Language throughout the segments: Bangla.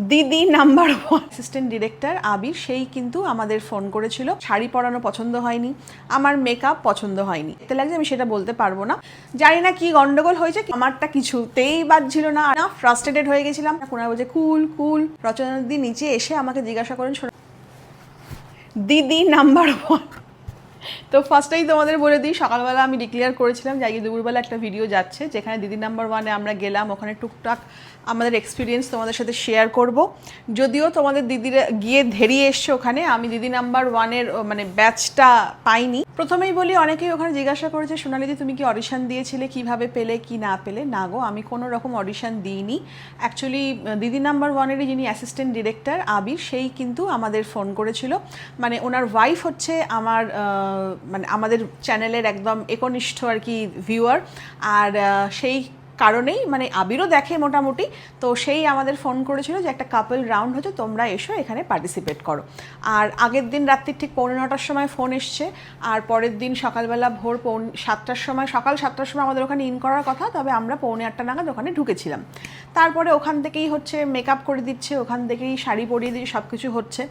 দিদি number one assistant director Abir সেই কিন্তু আমাদের ফোন করেছিল। শাড়ি পরানো পছন্দ হয়নি আমার মেকআপ পছন্দ হয়নি। এতে লাগছে আমি সেটা বলতে পারব না। জানি না কি গন্ডগোল হয়েছে আমারটা কিছুতেই বাজছিল না। না ফ্রাস্ট্রেটেড হয়ে গেছিলাম। কোনায় বলছে কুল কুল। রচনাদি নিচে এসে আমাকে জিজ্ঞাসা করেন "শোনো, দিদি নাম্বার ওয়ান তো ফার্স্টেই তোমাদের বলে দিই, সকালবেলা আমি ডিক্লেয়ার করেছিলাম যে আজকে দুপুরবেলা একটা ভিডিও যাচ্ছে, যেখানে দিদি নাম্বার ওয়ানে আমরা গেলাম, ওখানে টুকটাক আমাদের এক্সপিরিয়েন্স তোমাদের সাথে শেয়ার করব। যদিও তোমাদের দিদিরা গিয়ে ধেরিয়ে এসছে ওখানে, আমি দিদি নাম্বার ওয়ানের মানে ব্যাচটা পাইনি। প্রথমেই বলি, অনেকেই ওখানে জিজ্ঞাসা করেছে, সোনালিদি তুমি কি অডিশন দিয়েছিলে, কীভাবে পেলে, কি না পেলে? না গো, আমি কোনো রকম অডিশন দিইনি। অ্যাকচুয়ালি দিদি নাম্বার ওয়ানেরই যিনি অ্যাসিস্ট্যান্ট ডিরেক্টর আবির, সেই কিন্তু আমাদের ফোন করেছিল। মানে ওনার ওয়াইফ হচ্ছে আমার মানে আমাদের চ্যানেলের একদম একনিষ্ঠ আর কি ভিউয়ার আর সেই কারণেই মানে আবিরও দেখে মোটামুটি। তো সেই আমাদের ফোন করেছিল যে একটা কাপল রাউন্ড হচ্ছে, তোমরা এসো, এখানে পার্টিসিপেট করো। আর আগের দিন রাত্রি ঠিক পৌনে নটার সময় ফোন এসছে, আর পরের দিন সকালবেলা ভোর পৌন সাতটার সময়, সকাল সাতটার সময় আমাদের ওখানে ইন করার কথা, তবে আমরা পৌনে আটটা নাগাদ ওখানে ঢুকেছিলাম। তারপরে ওখান থেকেই হচ্ছে মেকআপ করে দিচ্ছে, ওখান থেকেই শাড়ি পরিয়ে দিয়ে সব কিছু হচ্ছে।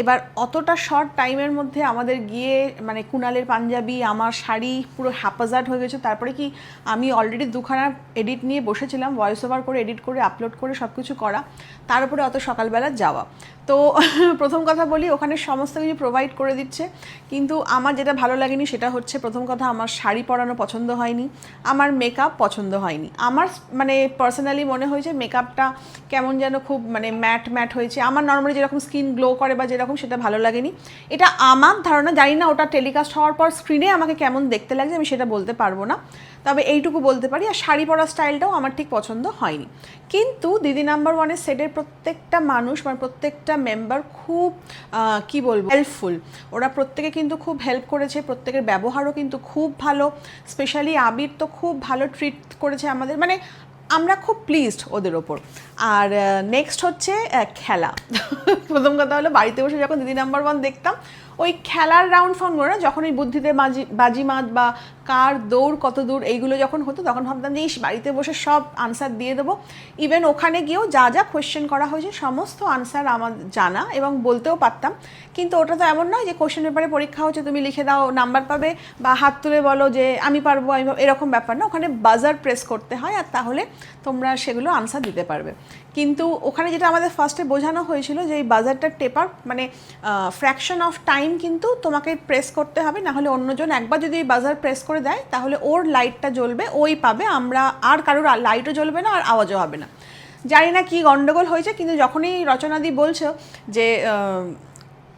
এবার অতটা শর্ট টাইমের মধ্যে আমাদের গিয়ে মানে কুনালের পাঞ্জাবি, আমার শাড়ি পুরো হ্যাপাজার্ড হয়ে গেছে। তারপরে কি আমি অলরেডি দুখানা এডিট নিয়ে বসেছিলাম ভয়েস ওভার করে এডিট করে আপলোড করে সব কিছু করা। তার উপরে অত সকালবেলা যাওয়া। তো প্রথম কথা বলি, ওখানে সমস্ত কিছু প্রোভাইড করে দিচ্ছে। কিন্তু আমার যেটা ভালো লাগেনি সেটা হচ্ছে, প্রথম কথা আমার শাড়ি পরানো পছন্দ হয়নি, আমার মেকআপ পছন্দ হয়নি। আমার মানে পার্সোনালি মনে হয়েছে মেকআপটা কেমন যেন খুব মানে ম্যাট ম্যাট হয়েছে। আমার নর্মালি যেরকম স্কিন গ্লো করে বা যেরকম সেটা ভালো লাগেনি। এটা আমার ধারণা, জানি না ওটা টেলিকাস্ট হওয়ার পর স্ক্রিনে আমাকে কেমন দেখতে লাগছে, আমি সেটা বলতে পারব না। তবে এইটুকু বলতে পারি, আর শাড়ি পরা স্টাইলটাও আমার ঠিক পছন্দ হয়নি। কিন্তু দিদি নাম্বার ওয়ানের সেটের প্রত্যেকটা মানুষ মানে প্রত্যেকটা মেম্বার খুব কি বলব হেল্পফুল ওরা প্রত্যেকে কিন্তু খুব হেল্প করেছে, প্রত্যেকের ব্যবহারও কিন্তু খুব ভালো। স্পেশালি আবির তো খুব ভালো ট্রিট করেছে আমাদের। মানে আমরা খুব প্লিজড ওদের ওপর। আর নেক্সট হচ্ছে খেলা। প্রথম কথা হলো বাড়িতে বসে যখন দিদি নাম্বার ওয়ান দেখতাম ওই খেলার রাউন্ড না যখন ওই বুদ্ধিতে বাজি, বাজিমাত বা কার দৌড় কত দূর, এইগুলো যখন হতো, তখন ভাবতাম যে, ইস, বাড়িতে বসে সব আনসার দিয়ে দেবো। ইভেন ওখানে গিয়েও যা যা কোয়েশ্চেন করা হয়েছে, সমস্ত আনসার আমার জানা এবং বলতেও পারতাম। কিন্তু ওটা তো এমন নয় যে কোয়েশ্চেন পেপারে পরীক্ষা হচ্ছে, তুমি লিখে দাও নাম্বার পাবে বা হাত তুলে বলো যে, আমি পারব, আমি এরকম ব্যাপার না। ওখানে বাজার প্রেস করতে হয় আর তাহলে তোমরা সেগুলো আনসার দিতে পারবে। কিন্তু ওখানে যেটা আমাদের ফার্স্টে বোঝানো হয়েছিল যে, এই বাজারটা টেপার মানে ফ্র্যাকশন অফ টাইম কিন্তু তোমাকে প্রেস করতে হবে না হলে অন্যজন একবার যদি বাজার প্রেস করে দেয়, তাহলে ওর লাইটটা জ্বলবে, ওই পাবে। আমরা আর কারোর লাইটও জ্বলবে না, আর আওয়াজও হবে না। জানি না কি গন্ডগোল হয়েছে, কিন্তু যখনই রচনাদি বলছো যে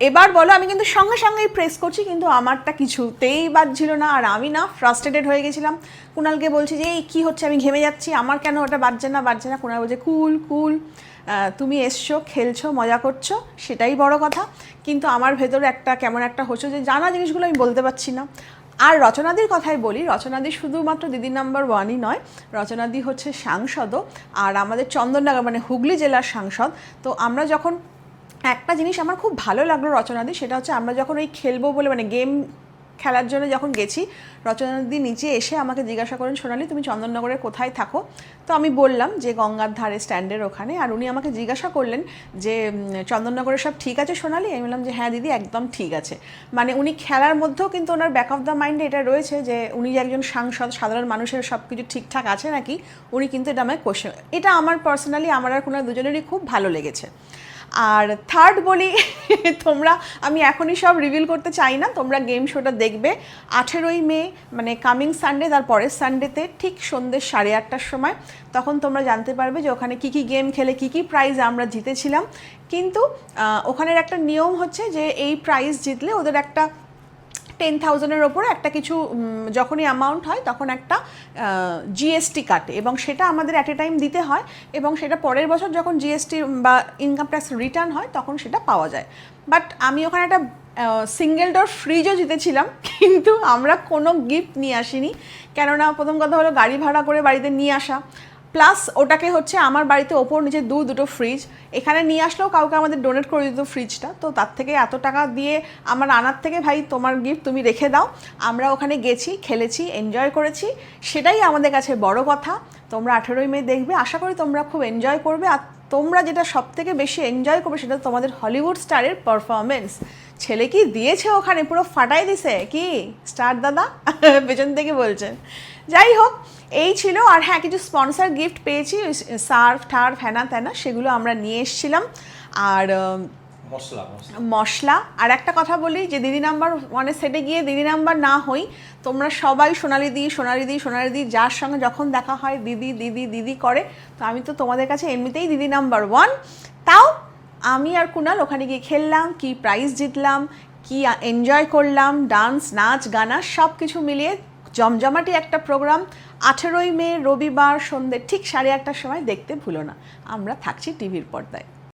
এবার বলো, আমি কিন্তু সঙ্গে সঙ্গেই প্রেস করছি, কিন্তু আমারটা কিছুতেই বাজছিল না, আর আমি না ফ্রাস্ট্রেটেড হয়ে গেছিলাম। কুণালকে বলছি যে, এই কী হচ্ছে? আমি ঘেমে যাচ্ছি। আমার কেন ওটা বাজছে না? বাজছে না? কুণাল বলছে, কুল কুল। তুমি এসছো, খেলছো, মজা করছ, সেটাই বড় কথা। কিন্তু আমার ভেতরে একটা কেমন একটা হচ্ছে যে জানা জিনিসগুলো আমি বলতে পারছি না। আর রচনাদির কথাই বলি, রচনাদি শুধুমাত্র দিদি নাম্বার ওয়ানই নয়, রচনাদি হচ্ছে সাংসদও, আর আমাদের চন্দননগর মানে হুগলি জেলার সাংসদ। তো আমরা যখন একটা জিনিস আমার খুব ভালো লাগল রচনাদি, সেটা হচ্ছে আমরা যখন ওই খেলব বলে মানে গেম খেলার জন্য যখন গেছি রচনাদি নিচে এসে আমাকে জিজ্ঞাসা করেন সোনালি তুমি চন্দননগরের কোথায় থাকো? তো আমি বললাম যে গঙ্গার ধারে স্ট্যান্ডের ওখানে। আর উনি আমাকে জিজ্ঞাসা করলেন যে উম, চন্দননগরের সব ঠিক আছে সোনালি? আমি বললাম যে হ্যাঁ দিদি একদম ঠিক আছে। মানে উনি খেলার মধ্যেও কিন্তু ওনার ব্যাক অফ দ্য মাইন্ডে এটা রয়েছে যে উনি যে একজন সাংসদ সাধারণ মানুষের সব কিছু ঠিকঠাক আছে নাকি উনি কিন্তু এটা আমায় কোশ্চেন এটা আমার পার্সোনালি আমার আর কোনো দুজনেরই খুব ভালো লেগেছে। আর থার্ড বলি, তোমরা, আমি এখনই সব রিভিল করতে চাই না, তোমরা গেম শোটা দেখবে। আঠেরোই মে মানে কামিং সানডে তার পরের সানডেতে ঠিক সন্ধ্যে সাড়ে আটটার সময়, তখন তোমরা জানতে পারবে যে ওখানে কী কী গেম খেলে, কী কী প্রাইজ আমরা জিতেছিলাম। কিন্তু ওখানের একটা নিয়ম হচ্ছে যে, এই প্রাইজ জিতলে ওদের একটা টেন থাউজেন্ডের ওপরে একটা কিছু যখনই অ্যামাউন্ট হয় তখন একটা জিএসটি কাটে এবং সেটা আমাদের অ্যাট এ টাইম দিতে হয় এবং সেটা পরের বছর যখন জিএসটি বা ইনকাম ট্যাক্স রিটার্ন হয় তখন সেটা পাওয়া যায়। বাট আমি ওখানে একটা সিঙ্গেল ডোর ফ্রিজও জিতেছিলাম, কিন্তু আমরা কোনো গিফট নিয়ে আসিনি। কেননা প্রথম কথা হলো গাড়ি ভাড়া করে বাড়িতে নিয়ে আসা। প্লাস ওটাকে হচ্ছে আমার বাড়িতে ওপর নিচে দু, দুটো ফ্রিজ এখানে নিয়ে আসলেও কাউকে আমাদের ডোনেট করে দিত ফ্রিজটা তো তার থেকে এত টাকা দিয়ে আমার আনার থেকে, ভাই, তোমার গিফট তুমি রেখে দাও। আমরা ওখানে গেছি, খেলেছি এনজয় করেছি। সেটাই আমাদের কাছে বড় কথা। তোমরা আঠেরোই মে দেখবে। আশা করি তোমরা খুব এনজয় করবে। আর তোমরা যেটা সব থেকে বেশি এনজয় করবে সেটা তোমাদের হলিউড স্টারের পারফরমেন্স ছেলে কি দিয়েছে ওখানে পুরো ফাটাই দিছে। কি? স্টার দাদা? পেছন থেকে বলছেন যাই হোক এই ছিল। আর হ্যাঁ কিছু স্পন্সর গিফট পেয়েছি সার্ফ টার্ফ হ্যানা ত্যানা সেগুলো আমরা নিয়ে এসেছিলাম। আর মশলা মশলা। আর একটা কথা বলি যে দিদি নাম্বার ওয়ানে সেটে গিয়ে দিদি নাম্বার না হই তোমরা সবাই সোনালি দি সোনালি দি সোনালি দি যার সঙ্গে যখন দেখা হয় দিদি দিদি দিদি করে তো আমি তো তোমাদের কাছে এমনিতেই দিদি নাম্বার ওয়ান তাও আমি আর কুনাল ওখানে গিয়ে খেললাম, কি প্রাইজ জিতলাম, কি এনজয় করলাম ডান্স নাচ, গানা সব কিছু মিলিয়ে জমজমাটি একটা প্রোগ্রাম আঠেরোই মে রবিবার সন্ধ্যে ঠিক সাড়ে আটটার সময় দেখতে ভুলো না। আমরা থাকছি টিভির পর্দায়।